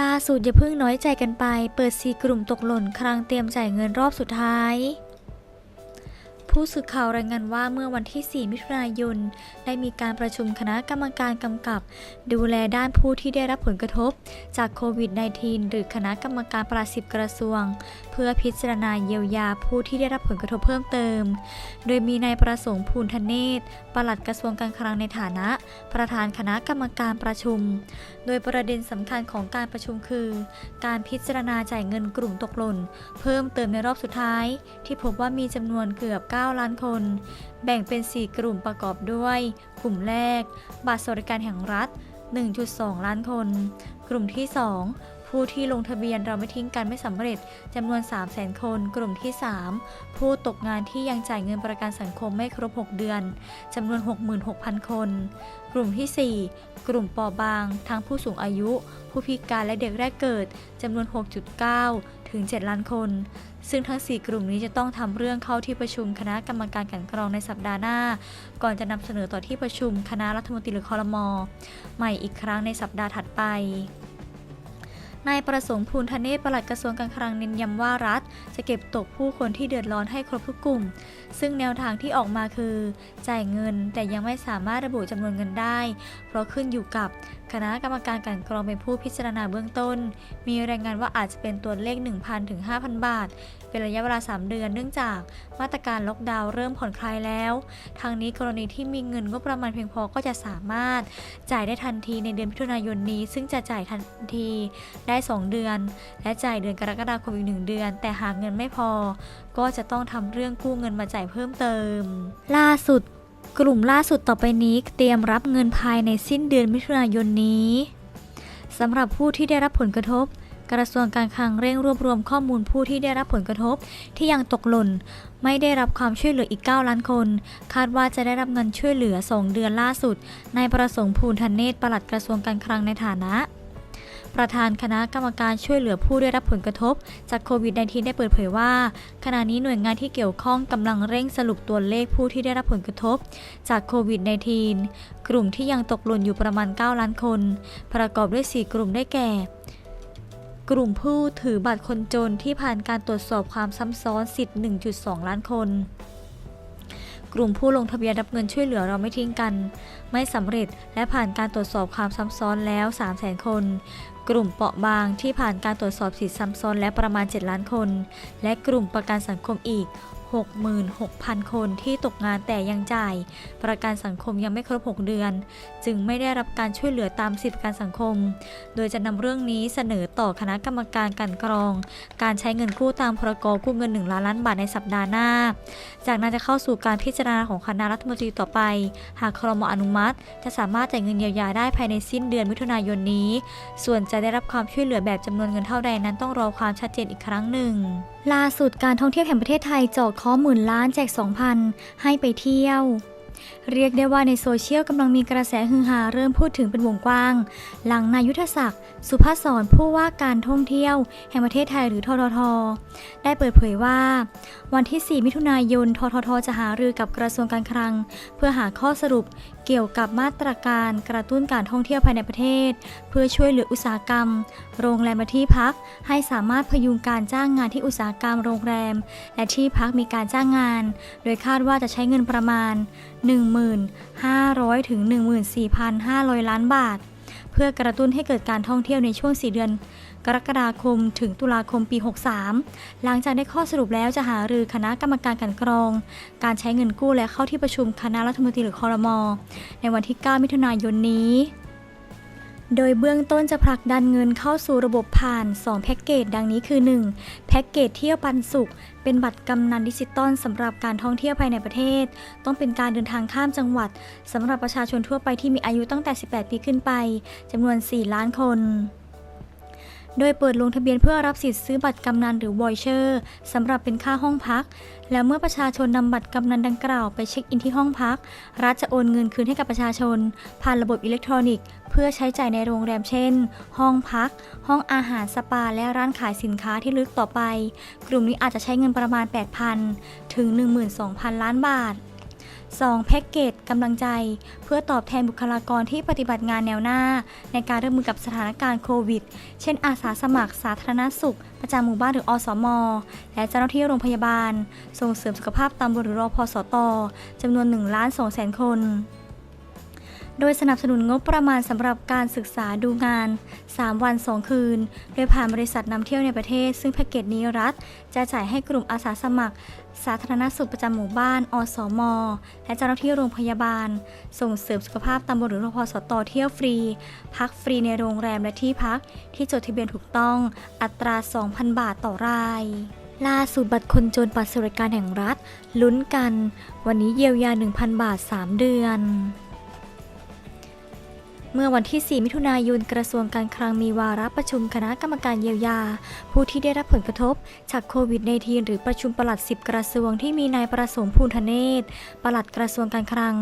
ล่าสุดอย่าเพิ่งน้อยใจกันไป เปิดซีกลุ่มตกหล่นครั้งเตรียมจ่ายเงินรอบสุดท้าย ผู้สื่อข่าวรายงานว่าเมื่อวันที่ 4 มิถุนายน ได้มีการประชุมคณะกรรมการกำกับ ดูแลด้านผู้ที่ได้รับผลกระทบ จากโควิด -19 หรือคณะกรรมการประสิบกระทรวง เพื่อพิจารณาเยียวยาผู้ที่ได้รับผลกระทบเพิ่มเติม โดยมีนายประสงค์ภูลธเนศปลัดกระทรวงการคลังในฐานะ ประธานคณะกรรมการประชุม โดยประเด็นสำคัญของการประชุมคือ การพิจารณาจ่ายเงินกลุ่มตกหล่น เพิ่มเติมในรอบสุดท้าย ที่พบว่ามีจำนวนเกือบ9 9 ล้านคน แบ่งเป็น 4 กลุ่มประกอบด้วย กลุ่มแรก บัตรสวัสดิการแห่งรัฐ 1.2 ล้านคน กลุ่มที่ 2 ผู้ที่ลงทะเบียนเราไม่ทิ้งกันไม่สำเร็จจำนวน 3 0 0 0 0 0 คน กลุ่มที่ 3 ผู้ตกงานที่ยังจ่ายเงินประกันสังคมไม่ครบ 6 เดือนจำนวน 66,000 คน กลุ่มที่ 4 กลุ่มปอบาง ทั้งผู้สูงอายุ ผู้พิการและเด็กแรกเกิดจำนวน 6.9 ถึง 7 ล้านคน ซึ่งทั้ง 4 กลุ่มนี้จะต้องทำเรื่องเข้าที่ประชุมคณะกรรมการกลันกรองในสัปดาห์หน้า ก่อนจะนำเสนอต่อที่ประชุมคณะรัฐมนตรีหรือคอรมอใหม่อีกครั้งในสัปดาห์ถัดไป นายประสงค์ภูลธเนศปลัดกระทรวงการคลังเน้นย้ำว่ารัฐ จะเก็บตกผู้คนที่เดือดร้อนให้ครบทุกกลุ่ม ซึ่งแนวทางที่ออกมาคือ จ่ายเงินแต่ยังไม่สามารถระบุจำนวนเงินได้ เพราะขึ้นอยู่กับ คณะกรรมการกลันกรองเป็นผู้พิจารณาเบื้องต้น มีรายงานว่าอาจจะเป็นตัวเลข 1,000ถึง5,000 บาท เป็นระยะเวลา 3 เดือนเนื่องจากมาตรการล็อกดาวน์เริ่มผ่อนคลายแล้ว ทางนี้กรณีที่มีเงินงบประมาณเพียงพอก็จะสามารถจ่ายได้ทันทีในเดือนมิถุนายนนี้ ซึ่งจะจ่ายทันทีได้ 2 เดือน และจ่ายเดือนกรกฎาคมอีก 1 เดือน แต่หากเงินไม่พอ ก็จะต้องทำเรื่องกู้เงินมาจ่ายเพิ่มเติม ล่าสุด กลุ่มล่าสุดต่อไปนี้เตรียมรับเงินภายในสิ้นเดือนมิถุนายนนี้สำหรับผู้ที่ได้รับผลกระทบ กระทรวงการคลังเร่งรวบรวมข้อมูลผู้ที่ได้รับผลกระทบที่ยังตกหล่น ไม่ได้รับความช่วยเหลืออีก 9 ล้านคน คาดว่าจะได้รับเงินช่วยเหลือ 2 เดือนล่าสุดนายประสงค์ภูลธเนศปลัดกระทรวงการคลังในฐานะ ประธานคณะกรรมการช่วยเหลือผู้ได้รับผลกระทบ จากโควิด -19 ได้เปิดเผยว่า ขณะนี้หน่วยงานที่เกี่ยวข้องกำลังเร่งสรุปตัวเลขผู้ที่ได้รับผลกระทบ จากโควิด -19 กลุ่มที่ยังตกหล่นอยู่ประมาณ 9 ล้านคน ประกอบด้วย 4 กลุ่มได้แก่กลุ่มผู้ถือบัตรคนจนที่ผ่านการตรวจสอบความซ้ำซ้อนสิทธิ์ 1.2 ล้านคน กลุ่มผู้ลงทะเบียนรับเงินช่วยเหลือเราไม่ทิ้งกัน ไม่สำเร็จและผ่านการตรวจสอบความซ้ำซ้อนแล้ว 3 0 0 0 0 0 คน กลุ่มเปราะบางที่ผ่านการตรวจสอบสิทธิซ้ำซ้อนและประมาณ 7 ล้านคน และกลุ่มประกันสังคมอีก 66,000 คนที่ตกงานแต่ยังจ่าย ประกันสังคมยังไม่ครบ 6 เดือน จึงไม่ได้รับการช่วยเหลือตามสิทธิประกันสังคม โดยจะนำเรื่องนี้เสนอต่อคณะกรรมการกลันกรอง การใช้เงินกู้ตามพรกกู้เงิน 1 ล้านล้านบาทในสัปดาห์หน้า จากนั้นจะเข้าสู่การพิจารณาของคณะรัฐมนตรีต่อไป หากครมอนุมัติ จะสามารถจ่ายเงินเยียวยาได้ภายในสิ้นเดือนมิถุนายนนี้ ส่วนจะได้รับความช่วยเหลือแบบจำนวนเงินเท่าใดนั้นต้องรอความชัดเจนอีกครั้งหนึ่งล่าสุดการท่องเที่ยวแห่งประเทศไทยจาะข้อหมื่นล้านแจก 2,000 ให้ไปเที่ยว เรียกได้ว่าในโซเชียลกำลังมีกระแสฮือฮาเริ่มพูดถึงเป็นวงกว้าง หลังนายุทธศักดิ์สุภาพสอนผู้ว่าการท่องเที่ยว แห่งประเทศไทยหรือททท ได้เปิดเผยว่า วันที่ 4 มิถุนายนททท จะหารือกับกระทรวงการคลัง เพื่อหาข้อสรุปเกี่ยวกับมาตรการกระตุ้นการท่องเที่ยวภายในประเทศ เพื่อช่วยเหลืออุตสาหกรรม โรงแรมและที่พัก ให้สามารถพยุงการจ้างงานที่อุตสาหกรรมโรงแรม และที่พักมีการจ้างงาน โดยคาดว่าจะใช้เงินประมาณ 1,500ถึง14,500 ล้านบาท เพื่อกระตุ้นให้เกิดการท่องเที่ยวในช่วง 4 เดือน กรกฎาคม ถึงตุลาคมปี 63 หลังจากได้ข้อสรุปแล้วจะหารือคณะกรรมการกันกรอง การใช้เงินกู้และเข้าที่ประชุมคณะรัฐมนตรีหรือคอรมอในวันที่ 9 มิถุนายนนี้โดยเบื้องต้นจะผลักดันเงินเข้าสู่ระบบผ่าน 2 แพ็กเกจดังนี้คือ 1. แพ็กเกจเที่ยวปันสุข เป็นบัตรกำนันดิจิตอลสำหรับการท่องเที่ยวภายในประเทศ ต้องเป็นการเดินทางข้ามจังหวัดสำหรับประชาชนทั่วไปที่มีอายุตั้งแต่ 18 ปีขึ้นไปจำนวน 4 ล้านคน โดยเปิดลงทะเบียนเพื่อรับสิทธิ์ซื้อบัตรกำนันหรือวอยเชอร์สำหรับเป็นค่าห้องพัก แล้วเมื่อประชาชนนำบัตรกำนันดังกล่าวไปเช็คอินที่ห้องพัก รัฐจะโอนเงินคืนให้กับประชาชน ผ่านระบบอิเล็กทรอนิกส์ เพื่อใช้จ่ายในโรงแรมเช่น ห้องพัก ห้องอาหารสปา และร้านขายสินค้าที่ลึกต่อไป กลุ่มนี้อาจจะใช้เงินประมาณ 8,000 ถึง 12,000 ล้านบาท 2. แพ็กเกจกำลังใจ เพื่อตอบแทนบุคลากรที่ปฏิบัติงานแนวหน้า ในการรับมือกับสถานการณ์โควิด เช่น อาสาสมัคร สาธารณสุข ประจำหมู่บ้านหรืออสม และเจ้าหน้าที่โรงพยาบาล ส่งเสริมสุขภาพตำบลหรือรอพสตจำนวน1ล้าน2แสนคน โดยสนับสนุนงบประมาณสำหรับการศึกษาดูงาน 3 วัน 2 คืน โดยผ่านบริษัทนำเที่ยวในประเทศ ซึ่งแพ็กเกจนี้รัฐ จะจ่ายให้กลุ่มอาสาสมัคร สาธารณสุขประจำหมู่บ้าน อสม และเจ้าหน้าที่โรงพยาบาล ส่งเสริมสุขภาพตำบลหรือรพสตเที่ยวฟรี พักฟรีในโรงแรมและที่พัก ที่จดทะเบียนถูกต้อง อัตรา 2,000 บาทต่อรายล่าสุดบัตรคนจนบัตรสวัสดิการแห่งรัฐ ลุ้นกัน วันนี้เยียวยา 1,000 บาท 3 เดือน เมื่อวันที่ 4 มิถุนายน กระทรวงการคลังมีวาระประชุมคณะกรรมการเยียวยา ผู้ที่ได้รับผลกระทบ จากโควิด -19 หรือประชุมปลัด 10 กระทรวงที่มีนายประสงค์ภูลธเนศปลัดกระทรวงการคลัง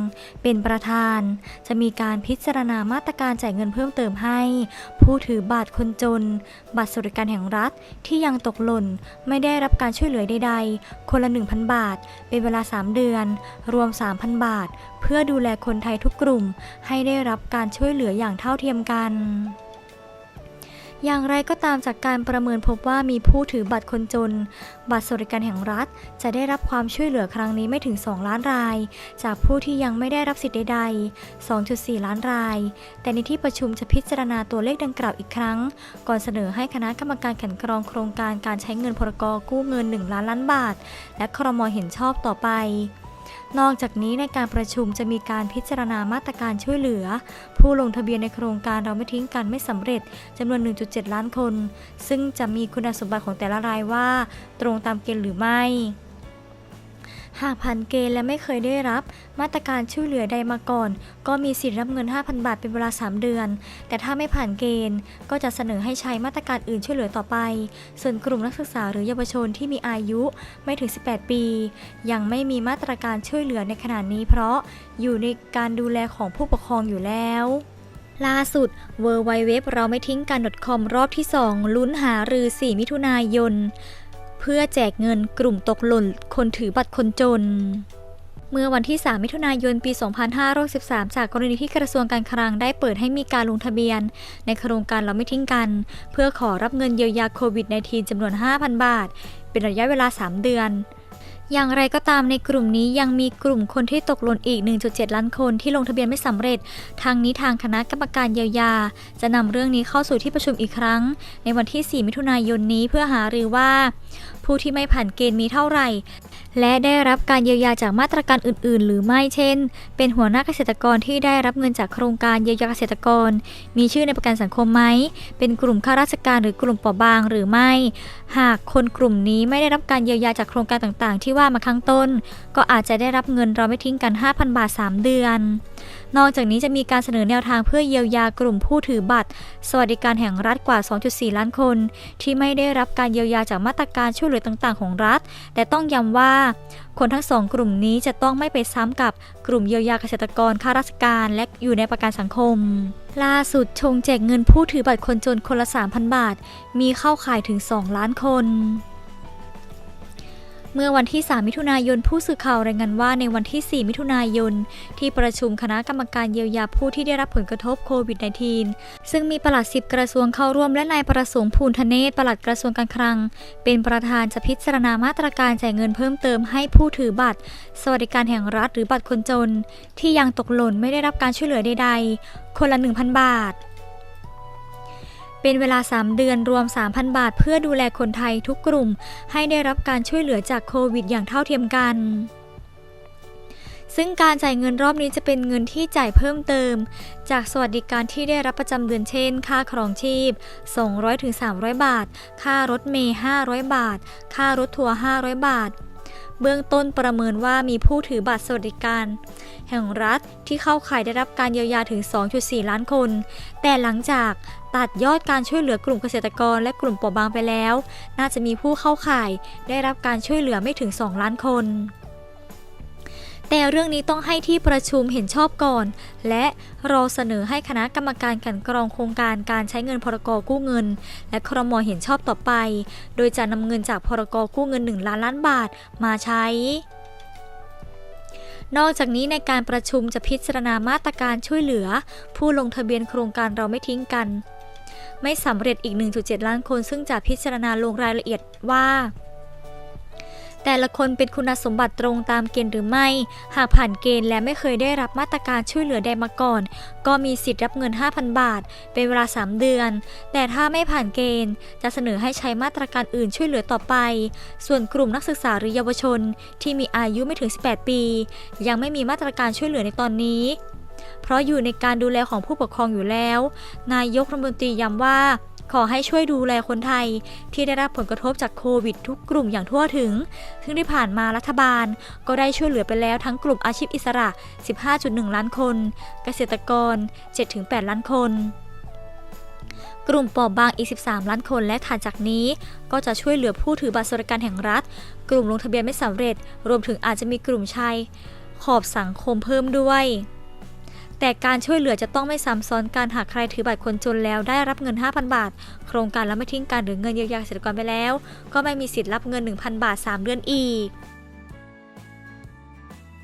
เป็นประธาน จะมีการพิจารณามาตรการจ่ายเงินเพิ่มเติมให้ ผู้ถือบัตรคนจน บัตรสวัสดิการแห่งรัฐที่ยังตกหล่น ไม่ได้รับการช่วยเหลือใด ๆ คนละ 1,000 บาท เป็นเวลา 3 เดือน รวม 3,000 บาทเพื่อดูแลคนไทยทุกกลุ่มให้ได้รับการช่วยเหลืออย่างเท่าเทียมกัน อย่างไรก็ตามจากการประเมินพบว่ามีผู้ถือบัตรคนจน บัตรสวัสดิการแห่งรัฐ จะได้รับความช่วยเหลือครั้งนี้ไม่ถึง 2 ล้านราย จากผู้ที่ยังไม่ได้รับสิทธิ์ใดๆ 2.4 ล้านราย แต่ในที่ประชุมจะพิจารณาตัวเลขดังกล่าวอีกครั้ง ก่อนเสนอให้คณะกรรมการกลันกรองโครงการการใช้เงินพรกกู้เงิน 1 ล้านล้านบาท และครมเห็นชอบต่อไป นอกจากนี้ในการประชุมจะมีการพิจารณามาตรการช่วยเหลือ ผู้ลงทะเบียนในโครงการเราไม่ทิ้งกันไม่สำเร็จจำนวน 1.7 ล้านคน ซึ่งจะมีคุณสมบัติของแต่ละรายว่า ตรงตามเกณฑ์หรือไม่ หากผ่านเกณฑ์และไม่เคยได้รับ มาตรการช่วยเหลือใดมาก่อน ก็มีสิทธิ์รับเงิน 5,000 บาทเป็นเวลา 3 เดือน แต่ถ้าไม่ผ่านเกณฑ์ ก็จะเสนอให้ใช้มาตรการอื่นช่วยเหลือต่อไป ส่วนกลุ่มนักศึกษาหรือเยาวชนที่มีอายุไม่ถึง 18 ปี ยังไม่มีมาตรการช่วยเหลือในขณะนี้ เพราะอยู่ในการดูแลของผู้ปกครองอยู่แล้วล่าสุด w w w เราไม่ทิ้งกัน .com รอบที่ 2 ลุ้นหารือ 4 มิถุนายน เพื่อแจกเงินกลุ่มตกหล่นคนถือบัตรคนจน เมื่อวันที่ 3 มิถุนายน ปี 2513 จากกรณีที่กระทรวงการคลังได้เปิดให้มีการลงทะเบียน ในโครงการเราไม่ทิ้งกัน เพื่อขอรับเงินเยียวยาโควิด -19 จำนวน 5,000 บาท เป็นระยะเวลา 3 เดือน อย่างไรก็ตามในกลุ่มนี้ยังมีกลุ่มคนที่ตกหล่นอีก 1.7 ล้านคนที่ลงทะเบียนไม่สำเร็จ ทางนี้ทางคณะกรรมการเยียวยา จะนำเรื่องนี้เข้าสู่ที่ประชุมอีกครั้ง ในวันที่ 4 มิถุนายนนี้เพื่อหารือว่าผู้ที่ไม่ผ่านเกณฑ์มีเท่าไหร่ และได้รับการเยียวยาจากมาตรการอื่น ๆ หรือไม่เช่น เป็นหัวหน้าเกษตรกรที่ได้รับเงินจากโครงการเยียวยาเกษตรกร มีชื่อในประกันสังคมไหม เป็นกลุ่มข้าราชการหรือกลุ่มเปราะบางหรือไม่ หากคนกลุ่มนี้ไม่ได้รับการเยียวยาจากโครงการต่าง ๆ ที่ว่ามาข้างต้น ก็อาจจะได้รับเงินเราไม่ทิ้งกัน 5,000 บาท 3 เดือน นอกจากนี้จะมีการเสนอแนวทางเพื่อเยียวยากลุ่มผู้ถือบัตร สวัสดิการแห่งรัฐกว่า 2.4 ล้านคน ที่ไม่ได้รับการเยียวยาจากมาตรการช่วยเหลือต่างๆ ของรัฐ แต่ต้องย้ำว่า คนทั้งสองกลุ่มนี้จะต้องไม่ไปซ้ำกับกลุ่มเยียวยาเกษตรกรข้าราชการและอยู่ในประกันสังคม ล่าสุดชงแจกเงินผู้ถือบัตรคนจนคนละ 3,000 บาท มีเข้าข่ายถึง 2 ล้านคน เมื่อวันที่ 3 มิถุนายน ผู้สื่อข่าวรายงานว่าในวันที่ 4 มิถุนายน ที่ประชุมคณะกรรมการเยียวยาผู้ที่ได้รับผลกระทบโควิด -19 ซึ่งมีปลัด10กระทรวงเข้าร่วมและนายประสงค์ภูลธเนศปลัดกระทรวงการคลัง เป็นประธานจะพิจารณามาตรการจ่ายเงินเพิ่มเติมให้ผู้ถือบัตร สวัสดิการแห่งรัฐหรือบัตรคนจน ที่ยังตกหล่นไม่ได้รับการช่วยเหลือใดๆ คนละ 1,000 บาท เป็นเวลา 3 เดือนรวม 3,000 บาท เพื่อดูแลคนไทยทุกกลุ่ม ให้ได้รับการช่วยเหลือจากโควิดอย่างเท่าเทียมกัน ซึ่งการจ่ายเงินรอบนี้จะเป็นเงินที่จ่ายเพิ่มเติม จากสวัสดิการที่ได้รับประจำเดือนเช่น ค่าครองชีพ 200-300 บาท ค่ารถเมล์500 บาท ค่ารถทัวร์500 บาท เบื้องต้นประเมินว่ามีผู้ถือบัตรสวัสดิการ แห่งรัฐที่เข้าข่ายได้รับการเยียวยาถึง 2.4 ล้านคน แต่หลังจากตัดยอดการช่วยเหลือกลุ่มเกษตรกรและกลุ่มเปราะบางไปแล้ว น่าจะมีผู้เข้าข่ายได้รับการช่วยเหลือไม่ถึง 2 ล้านคนแต่เรื่องนี้ต้องให้ที่ประชุมเห็นชอบก่อน และรอเสนอให้คณะกรรมการกันกรองโครงการการใช้เงินพรกกู้เงิน และครมเห็นชอบต่อไป โดยจะนำเงินจากพรกกู้เงิน 1 ล้านล้านบาทมาใช้ นอกจากนี้ในการประชุมจะพิจารณามาตรการช่วยเหลือ ผู้ลงทะเบียนโครงการเราไม่ทิ้งกัน ไม่สำเร็จอีก 1.7 ล้านคนซึ่งจะพิจารณาลงรายละเอียดว่า แต่ละคนเป็นคุณสมบัติตรงตามเกณฑ์หรือไม่ หากผ่านเกณฑ์และไม่เคยได้รับมาตรการช่วยเหลือใดมาก่อน ก็มีสิทธิ์รับเงิน 5,000 บาท เป็นเวลา 3 เดือน แต่ถ้าไม่ผ่านเกณฑ์ จะเสนอให้ใช้มาตรการอื่นช่วยเหลือต่อไป ส่วนกลุ่มนักศึกษาหรือเยาวชน ที่มีอายุไม่ถึง 18 ปี ยังไม่มีมาตรการช่วยเหลือในตอนนี้เพราะอยู่ในการดูแลของผู้ปกครองอยู่แล้ว นายกรัฐมนตรีย้ำว่า ขอให้ช่วยดูแลคนไทย ที่ได้รับผลกระทบจากโควิดทุกกลุ่มอย่างทั่วถึง ซึ่งที่ผ่านมารัฐบาล ก็ได้ช่วยเหลือไปแล้วทั้งกลุ่มอาชีพอิสระ 15.1 ล้านคน เกษตรกร 7-8 ล้านคนกลุ่มเปราะบางอีก 13 ล้านคนและถัดจากนี้ ก็จะช่วยเหลือผู้ถือบัตรสวัสดิการแห่งรัฐ กลุ่มลงทะเบียนไม่สำเร็จ รวมถึงอาจจะมีกลุ่มชายขอบสังคมเพิ่มด้วย แต่การช่วยเหลือจะต้องไม่ซ้ำซ้อนการหากใครถือบัตรคนจนแล้วได้รับเงิน 5,000 บาท โครงการแล้วไม่ทิ้งการหรือเงินเยียวยาเกษตรกรไปแล้ว ก็ไม่มีสิทธิ์รับเงิน 1,000 บาท 3 เดือนอีก